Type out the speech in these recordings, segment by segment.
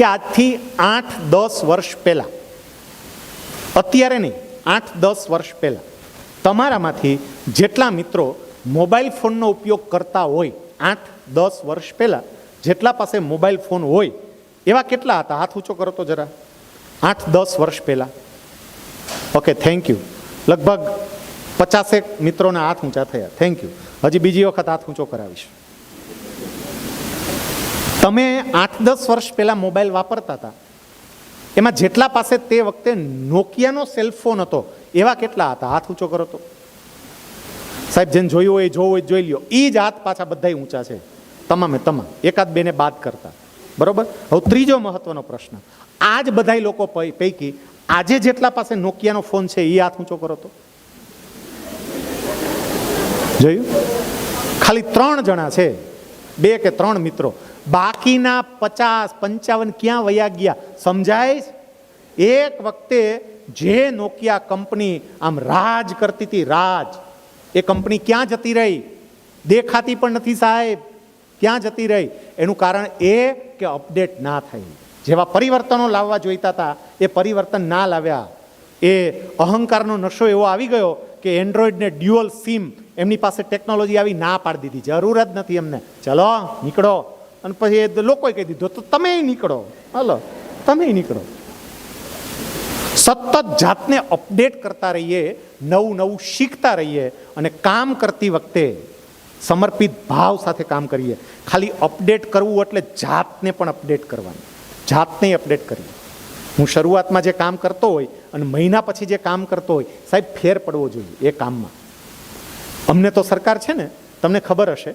કે આજથી આઠ દસ વર્ષ પહેલાં. અત્યારે નહીં, આઠ દસ વર્ષ પહેલાં. તમારામાંથી જેટલા મિત્રો મોબાઈલ ફોનનો ઉપયોગ કરતા હોય, આઠ દસ વર્ષ પહેલાં, જેટલા પાસે મોબાઈલ ફોન હોય, એવા કેટલા હતા? હાથ ઊંચો કરો તો જરા. આઠ દસ વર્ષ પહેલાં. ઓકે થેન્ક યુ લગભગ પચાસેક મિત્રોના હાથ ઊંચા થયા. થેન્ક યુ હજી બીજી વખત હાથ ઊંચો કરાવીશ. તમે આઠ દસ વર્ષ પહેલાં મોબાઈલ વાપરતા હતા. એમાં જેટલા પાસે તે વખતે નોકિયાનો સેલફોન હતો, એવા કેટલા હતા? હાથ ઊંચો કરો તો. સાહેબ, જેને જોયું હોય જોવું હોય જોઈ લ્યો. એ જ હાથ પાછા બધા ઊંચા છે. તમામે તમામ. એકાદ બેને બાદ કરતા. બરોબર? હવે ત્રીજો મહત્વનો પ્રશ્ન. આ જ બધા લોકો પૈકી આજે જેટલા પાસે નોકિયાનો ફોન છે એ હાથ ઊંચો કરો તો. જોયું? ખાલી ત્રણ જણા છે. બે કે ત્રણ મિત્રો. બાકીના પચાસ, પંચાવન ક્યાં વયા ગયા? સમજાય? એક વખતે જે નોકિયા કંપની આમ રાજ કરતી હતી, રાજ, એ કંપની ક્યાં જતી રહી? દેખાતી પણ નથી સાહેબ. ક્યાં જતી રહી? એનું કારણ એ કે અપડેટ ના થઈ. જેવા પરિવર્તનો લાવવા જોઈતા હતા, એ પરિવર્તન ના લાવ્યા. એ અહંકારનો નશો એવો આવી ગયો કે એન્ડ્રોઈડને ડ્યુઅલ સિમ એમની પાસે ટેકનોલોજી આવી ના પાડી દીધી. જરૂર જ નથી એમને. ચલો, નીકળો. અને પછી એ લોકોએ કહી દીધું, તો તમે નીકળો. હલો, તમે નીકળો. સતત જાતને અપડેટ કરતા રહીએ, નવું નવું શીખતા રહીએ અને કામ કરતી વખતે સમર્પિત ભાવ સાથે કામ કરીએ. ખાલી અપડેટ કરવું એટલે જાતને પણ અપડેટ કરવાનું. જાતને અપડેટ કરીએ. હું શરૂઆતમાં જે કામ કરતો હોય અને મહિના પછી જે કામ કરતો હોય, સાહેબ ફેર પડવો જોઈએ એ કામમાં. અમને તો સરકાર છે ને, તમને ખબર હશે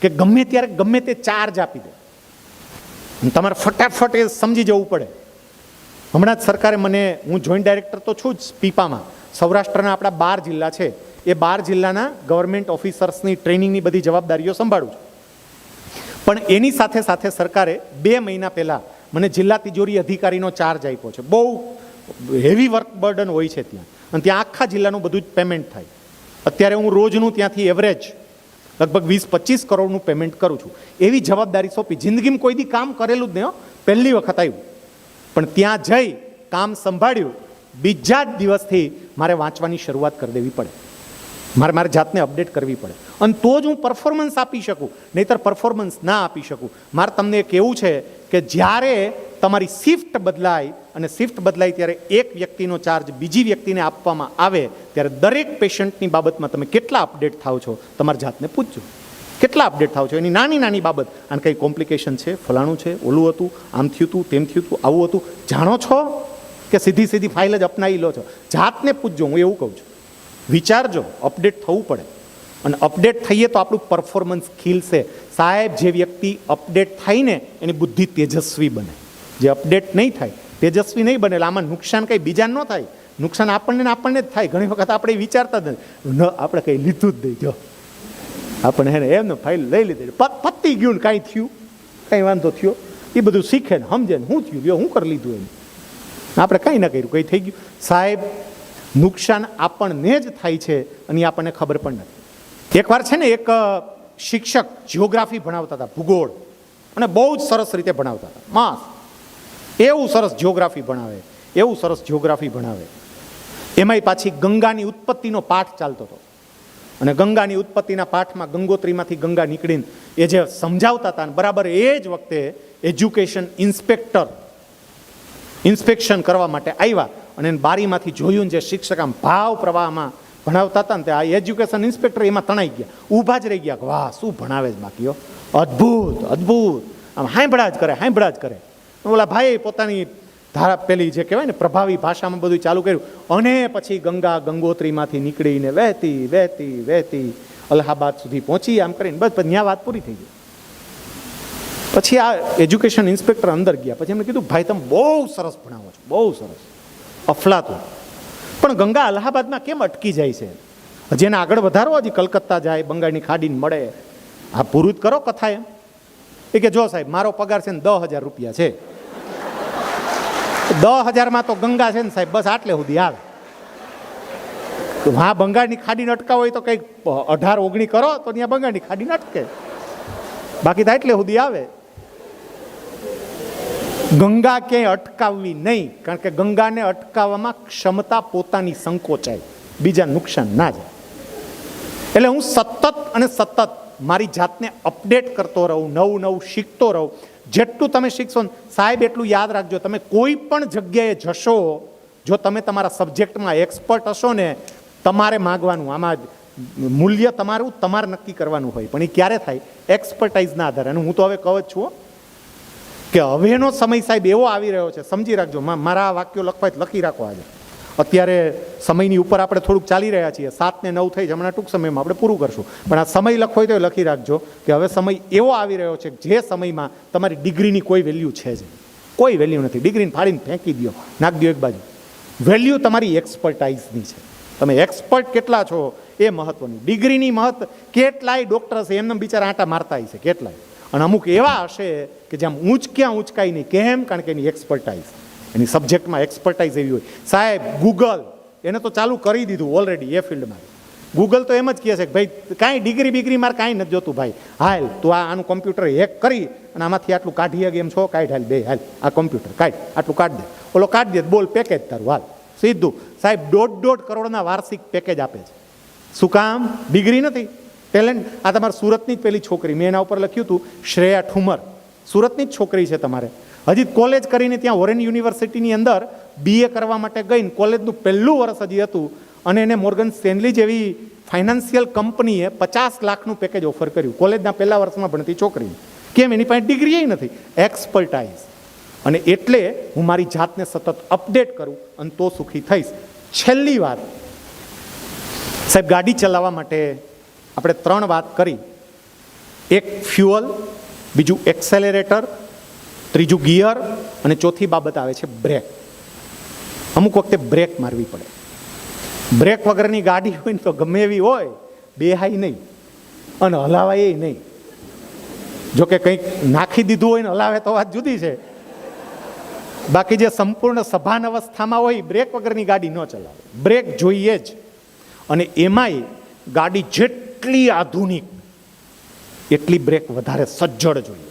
કે ગમે ત્યારે ગમે તે ચાર્જ આપી દે. તમારે ફટાફટ એ સમજી જવું પડે. હમણાં જ સરકારે મને, હું જોઈન્ટ ડાયરેક્ટર તો છું જ પીપામાં, સૌરાષ્ટ્રના આપણા બાર જિલ્લા છે. એ બાર જિલ્લાના ગવર્મેન્ટ ઓફિસર્સની ટ્રેનિંગની બધી જવાબદારીઓ સંભાળું છું. પણ એની સાથે સાથે સરકારે બે મહિના પહેલાં મને જિલ્લા તિજોરી અધિકારીનો ચાર્જ આપ્યો છે. બહુ હેવી વર્ક બર્ડન હોય છે ત્યાં. અને ત્યાં આખા જિલ્લાનું બધું જ પેમેન્ટ થાય. અત્યારે હું રોજનું ત્યાંથી એવરેજ લગભગ વીસ, પચીસ કરોડનું પેમેન્ટ કરું છું. એવી જવાબદારી સોંપી. જિંદગીમાં કોઈ દી કામ કરેલું જ નહીં પહેલી વખત આવ્યું. પણ ત્યાં જઈ કામ સંભાળ્યું. બીજા જ દિવસથી મારે વાંચવાની શરૂઆત કરી દેવી પડે. મારે મારે જાતને અપડેટ કરવી પડે. અને તો જ હું પરફોર્મન્સ આપી શકું. નહીતર પરફોર્મન્સ ના આપી શકું. મારે તમને કેવું છે કે જ્યારે તમારી શિફ્ટ બદલાય અને શિફ્ટ બદલાય ત્યારે એક વ્યક્તિનો ચાર્જ બીજી વ્યક્તિને આપવામાં આવે, ત્યારે દરેક પેશન્ટની બાબતમાં તમે કેટલા અપડેટ થાવ છો? તમારી જાતને પૂછજો. કેટલા અપડેટ થાવ છો? એની નાની નાની બાબત. આને કંઈ કોમ્પ્લિકેશન છે? ફલાણું છે? ઓલું હતું? આમ થયું હતું? તેમ થયું હતું? આવું હતું? જાણો છો કે સીધી સીધી ફાઇલ જ અપનાવી લો છો? જાતને પૂછજો, હું એવું કહું છું. વિચારજો અપડેટ થવું પડે. અને અપડેટ થઈએ તો આપણું પરફોર્મન્સ ખીલશે. સાહેબ, જે વ્યક્તિ અપડેટ થઈને એની બુદ્ધિ તેજસ્વી બને. જે અપડેટ નહીં થાય, તેજસ્વી નહીં બને એટલે આમાં નુકસાન કંઈ બીજા ન થાય. નુકસાન આપણને આપણને જ થાય. ઘણી વખત આપણે વિચારતા જ ન, આપણે કંઈ લીધું જ નહીં. જો, આપણે એને એમને ફાઇલ લઈ લીધી. પતી ગયું ને કાંઈ થયું? કાંઈ વાંધો થયો? એ બધું શીખે ને સમજે ને શું થયું? હું કરી લીધું એને આપણે કાંઈ ના કર્યું. કંઈ થઈ ગયું? સાહેબ, નુકસાન આપણને જ થાય છે. અને આપણને ખબર પણ નથી. એકવાર છે ને એક શિક્ષક જિયોગ્રાફી ભણાવતા હતા, ભૂગોળ. અને બહુ જ સરસ રીતે ભણાવતા હતા. માસ. એવું સરસ જિયોગ્રાફી ભણાવે, એવું સરસ જિયોગ્રાફી ભણાવે. એમાંય પાછી ગંગાની ઉત્પત્તિનો પાઠ ચાલતો હતો. અને ગંગાની ઉત્પત્તિના પાઠમાં ગંગોત્રીમાંથી ગંગા નીકળીને એ જે સમજાવતા હતા ને બરાબર એ જ વખતે એજ્યુકેશન ઇન્સ્પેક્ટર ઇન્સ્પેક્શન કરવા માટે આવ્યા. અને બારીમાંથી જોયું જે શિક્ષક આમ ભાવ પ્રવાહમાં ભણાવતા હતા ને તે આ એજ્યુકેશન ઇન્સ્પેક્ટર એમાં તણાઈ ગયા. ઊભા જ રહી ગયા કે, વાહ, શું ભણાવે જ બાકીઓ? અદ્ભુત અદ્ભુત. આમ હાંભળા જ કરે, હાંભળા જ કરે. ઓલા ભાઈએ પોતાની ધારા પેલી જે કહેવાય ને, પ્રભાવી ભાષામાં બધું ચાલુ કર્યું. અને પછી ગંગા ગંગોત્રીમાંથી નીકળીને વહેતી વહેતી વહેતી અલ્હાબાદ સુધી પહોંચી, આમ કરીને બસ, ત્યાં વાત પૂરી થઈ ગઈ. પછી આ એજ્યુકેશન ઇન્સ્પેક્ટર અંદર ગયા. પછી એમણે કીધું, ભાઈ, તમે બહુ સરસ ભણાવો છો, બહુ સરસ. અફલાતું. પણ ગંગા અલ્હાબાદમાં કેમ અટકી જાય છે? જેને આગળ વધારો હજી કલકત્તા જાય, બંગાળની ખાડીને મળે. આ પૂરું જ કરો કથા એમ. એ કે જો સાહેબ, મારો પગાર છે ને દસ હજાર રૂપિયા છે. દસ હજારમાં તો ગંગા છે ને સાહેબ, બસ આટલે સુધી આવે. હા, બંગાળની ખાડીને અટકાવ હોય તો કંઈક અઢાર, ઓગણી કરો, તો ત્યાં બંગાળની ખાડીને અટકે. બાકી તો એટલે સુધી આવે. ગંગા ક્યાંય અટકાવવી નહીં, કારણ કે ગંગાને અટકાવવામાં ક્ષમતા પોતાની સંકોચાય. બીજા નુકસાન ના જાય. એટલે હું સતત અને સતત મારી જાતને અપડેટ કરતો રહું, નવું નવું શીખતો રહું. જેટલું તમે શીખશો ને, સાહેબ, એટલું યાદ રાખજો, તમે કોઈ પણ જગ્યાએ જશો, જો તમે તમારા સબ્જેક્ટમાં એક્સપર્ટ હશો ને, તમારે માગવાનું, આમાં મૂલ્ય તમારું, તમારે નક્કી કરવાનું હોય. પણ એ ક્યારે થાય? એક્સપર્ટાઇઝના આધારે. અને હું તો હવે કહું જ છું. કે હવેનો સમય સાહેબ એવો આવી રહ્યો છે, સમજી રાખજો મારા આ વાક્યો લખવા લખી રાખો આજે. અત્યારે સમયની ઉપર આપણે થોડુંક ચાલી રહ્યા છીએ, સાત ને નવ થઈ જ હમણાં ટૂંક સમયમાં આપણે પૂરું કરશું. પણ આ સમય લખવો હોય તો લખી રાખજો કે હવે સમય એવો આવી રહ્યો છે જે સમયમાં તમારી ડિગ્રીની કોઈ વેલ્યુ છે જ કોઈ વેલ્યુ નથી. ડિગ્રીને ફાડીને ફેંકી દો નાખ દો એક બાજુ. વેલ્યુ તમારી એક્સપર્ટાઇઝની છે. તમે એક્સપર્ટ કેટલા છો એ મહત્વનું. ડિગ્રીની મહત્વ કેટલાય ડૉક્ટર છે એમને બિચારા આંટા મારતા છે કેટલાય. અને અમુક એવા હશે કે જ્યાં ઊંચક્યાં ઊંચકાઈ નહીં. કેમ? કારણ કે એની એક્સપર્ટાઇઝ એની સબ્જેક્ટમાં એક્સપર્ટાઇઝ એવી હોય. સાહેબ ગૂગલ એને તો ચાલુ કરી દીધું ઓલરેડી એ ફિલ્ડમાં ગૂગલ તો એમ જ કહે છે કે ભાઈ, કાંઈ ડિગ્રી બિગ્રી મારે કાંઈ નથી જોતું ભાઈ. હાલ, તું આ આનું કોમ્પ્યુટર હેક કરી અને આમાંથી આટલું કાઢી ગેમ છો? કાઢ હાલ, બે, હાલ, આ કોમ્પ્યુટર કાઢ, આટલું કાઢ દે. ઓલો કાઢ દે, બોલ પેકેજ તારું, હાલ. સીધું. સાહેબ, દોઢ દોઢ કરોડના વાર્ષિક પેકેજ આપે છે. શું કામ? ડિગ્રી નથી. ટેલેન્ટ આ તમારા સુરતની જ પેલી છોકરી. મેં એના ઉપર લખ્યું હતું શ્રેયા ઠુમર. સુરતની જ છોકરી છે તમારે. હજી કોલેજ કરીને ત્યાં ઓરેન યુનિવર્સિટીની અંદર બીએ કરવા માટે ગઈને કોલેજનું પહેલું વર્ષ હજી હતું અને એને મોર્ગન સ્ટેનલી જેવી ફાઇનાન્શિયલ કંપનીએ પચાસ લાખનું પેકેજ ઓફર કર્યું. કોલેજના પહેલા વર્ષમાં ભણતી છોકરી. કેમ? એની પાસે ડિગ્રી નથી. એક્સપર્ટાઇઝ અને એટલે હું મારી જાતને સતત અપડેટ કરું અને તો સુખી થઈશ. છેલ્લી વાત સાહેબ, ગાડી ચલાવવા માટે આપણે ત્રણ વાત કરી. એક ફ્યુઅલ, બીજું એક્સેલેરેટર, ત્રીજું ગિયર અને ચોથી બાબત આવે છે બ્રેક. અમુક વખતે બ્રેક મારવી પડે. બ્રેક વગરની ગાડી હોય ને તો ગમે એવી હોય બેહાય નહીં અને હલાવાય નહીં. જો કે કંઈક નાખી દીધું હોય ને હલાવે તો વાત જુદી છે. બાકી જે સંપૂર્ણ સભાન અવસ્થામાં હોય, બ્રેક વગરની ગાડી ન ચલાવે. બ્રેક જોઈએ જ. અને એમાંય ગાડી જેટલી આધુનિક, એટલી બ્રેક વધારે સજ્જડ જોઈએ.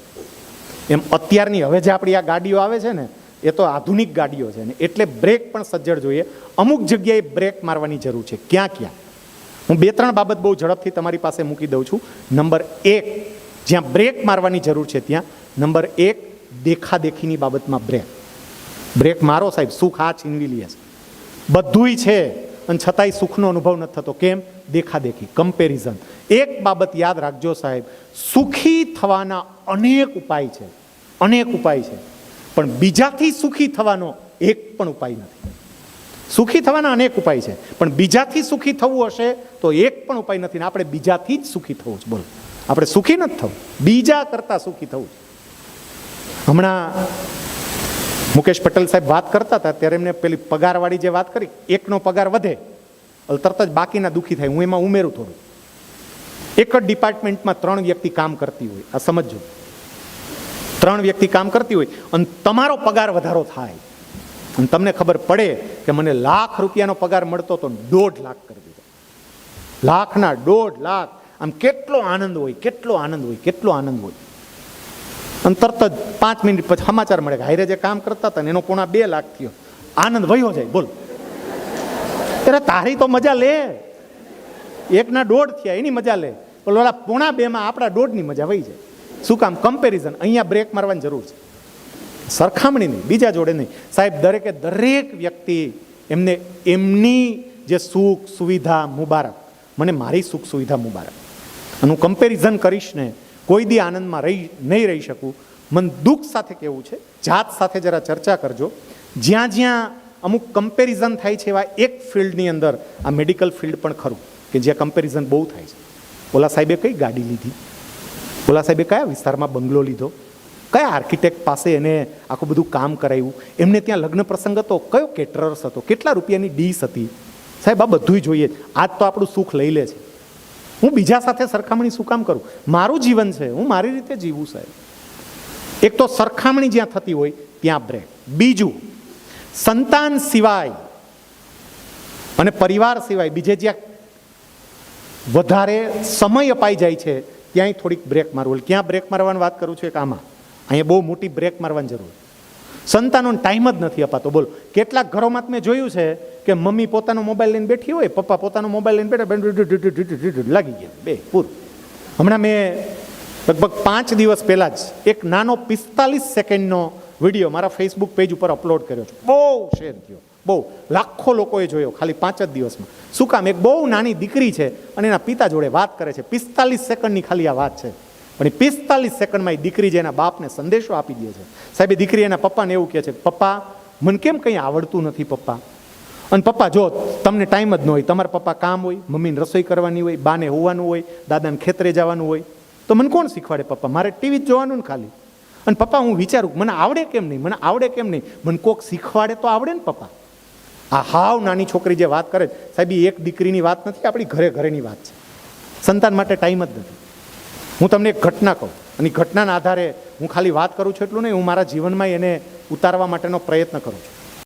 એમ અત્યારની હવે જે આપણી આ ગાડીઓ આવે છે ને, એ તો આધુનિક ગાડીઓ છે ને, એટલે બ્રેક પણ સજ્જડ જોઈએ. અમુક જગ્યાએ બ્રેક મારવાની જરૂર છે. ક્યાં ક્યાં? હું બે ત્રણ બાબત બહુ ઝડપથી તમારી પાસે મૂકી દઉં છું. નંબર એક, જ્યાં બ્રેક મારવાની જરૂર છે ત્યાં, નંબર એક, દેખાદેખીની બાબતમાં બ્રેક. બ્રેક મારો સાહેબ, સુખ આ છીનવી લે છે. બધુંય છે, અને છતાંય સુખનો અનુભવ નથી થતો. કેમ? દેખાદેખી કમ્પેરિઝન એક બાબત યાદ રાખજો સાહેબ, સુખી થવાના અનેક ઉપાય છે, અનેક ઉપાય છે, પણ બીજાથી સુખી થવાનો એક પણ ઉપાય નથી. સુખી થવાના અનેક ઉપાય છે, પણ બીજાથી સુખી થવું હશે તો એક પણ ઉપાય નથી ને આપણે બીજાથી જ સુખી થવું છે, બોલો. આપણે સુખી નથી થવું, બીજા કરતાં સુખી થવું છે. હમણાં મુકેશ પટેલ સાહેબ વાત કરતા હતા, ત્યારે એમને પેલી પગારવાળી જે વાત કરી, એકનો પગાર વધે તરત જ બાકીના દુઃખી થાય, હું એમાં ઉમેરું થોડું. એક જ ડિપાર્ટમેન્ટમાં ત્રણ વ્યક્તિ કામ કરતી હોય, આ સમજો ત્રણ વ્યક્તિ કામ કરતી હોય, અને તમારો પગાર વધારો થાય. અને તમને ખબર પડે કે મને લાખ રૂપિયાનો પગાર મળતો તો દોઢ લાખ કરી દીધો. લાખના દોઢ લાખ. આમ કેટલો આનંદ હોય, કેટલો આનંદ હોય, કેટલો આનંદ હોય. અને તરત જ પાંચ મિનિટ પછી સમાચાર મળે કે હાઈરે જે કામ કરતા હતા ને એનો પોણા બે લાખ થયો. આનંદ વયો જાય, બોલ. અરે તારી તો મજા લે. એકના દોઢ થયા, એની મજા લે. પણ ઓલા પોણા બેમાં આપણા દોઢની મજા વહી જાય. શું કામ? કમ્પેરિઝન અહીંયા બ્રેક મારવાની જરૂર છે. સરખામણી નહીં, બીજા જોડે નહીં. સાહેબ, દરેકે દરેક વ્યક્તિ એમને એમની જે સુખ સુવિધા મુબારક. મને મારી સુખ સુવિધા મુબારક. અને હું કમ્પેરિઝન કરીશ ને, કોઈ દી આનંદમાં રહી, નહીં રહી શકું. મન દુઃખ સાથે કેવું છે. જાત સાથે જરા ચર્ચા કરજો. જ્યાં જ્યાં અમુક કમ્પેરિઝન થાય છે એવા એક ફિલ્ડની અંદર, આ મેડિકલ ફિલ્ડ પણ ખરું, કે જ્યાં કમ્પેરિઝન બહુ થાય છે. ઓલા સાહેબે કઈ ગાડી લીધી? ઓલા સાહેબે કયા વિસ્તારમાં બંગલો લીધો? કયા આર્કિટેક્ટ પાસે એને આખું બધું કામ કરાવ્યું એમને ત્યાં લગ્ન પ્રસંગ હતો? કયો કેટરર્સ હતો? કેટલા રૂપિયાની ડીશ હતી? સાહેબ, આ બધું જોઈએ આજ તો આપણું સુખ લઈ લે છે. હું બીજા સાથે સરખામણી શું કામ કરું? મારું જીવન છે, હું મારી રીતે જીવું, સાહેબ. એક તો સરખામણી જ્યાં થતી હોય, ત્યાં બ્રેક બીજું સંતાન સિવાય અને પરિવાર સિવાય બીજે જ્યાં વધારે સમય અપાઈ જાય છે, ત્યાંય થોડીક બ્રેક મારવું. ક્યાં બ્રેક મારવાની વાત કરું છું એક આમાં? અહીંયા બહુ મોટી બ્રેક મારવાની જરૂર. સંતાનોને ટાઈમ જ નથી અપાતો. બોલો, કેટલાક ઘરોમાં મેં જોયું છે કે મમ્મી પોતાનો મોબાઈલ લઈને બેઠી હોય, પપ્પા પોતાનો મોબાઈલ લઈને બેઠા લાગી ગયા. બે, પૂરું. હમણાં મેં લગભગ પાંચ દિવસ પહેલાં જ એક નાનો પિસ્તાલીસ સેકન્ડનો વીડિયો મારા ફેસબુક પેજ ઉપર અપલોડ કર્યો છે. બહુ શેર થયો. બહુ. લાખો લોકોએ જોયો ખાલી પાંચ જ દિવસમાં. શું કામ? એક બહુ નાની દીકરી છે અને એના પિતા જોડે વાત કરે છે. પિસ્તાલીસ સેકન્ડની ખાલી આ વાત છે. પણ એ પિસ્તાલીસ સેકન્ડમાં એ દીકરી જે એના બાપને સંદેશો આપી દે છે. સાહેબ, એ દીકરી એના પપ્પાને એવું કહે છે, પપ્પા, મને કેમ કંઈ આવડતું નથી પપ્પા? અને પપ્પા, જો તમને ટાઈમ જ ન હોય, તમારા પપ્પા કામ હોય, મમ્મીને રસોઈ કરવાની હોય, બાને હોવાનું હોય, દાદાને ખેતરે જવાનું હોય, તો મને કોણ શીખવાડે પપ્પા? મારે ટીવી જ જોવાનું ને ખાલી. અને પપ્પા, હું વિચારું મને આવડે કેમ નહીં? મને આવડે કેમ નહીં? મને કોક શીખવાડે તો આવડે ને પપ્પા. આ હાવ નાની છોકરી જે વાત કરે છે, સાહેબ એક દીકરીની વાત નથી, આપણી ઘરે ઘરેની વાત છે. સંતાન માટે ટાઈમ જ નથી. હું તમને એક ઘટના કહું, અને ઘટનાના આધારે હું ખાલી વાત કરું છું એટલું નહીં, હું મારા જીવનમાં એને ઉતારવા માટેનો પ્રયત્ન કરું છું.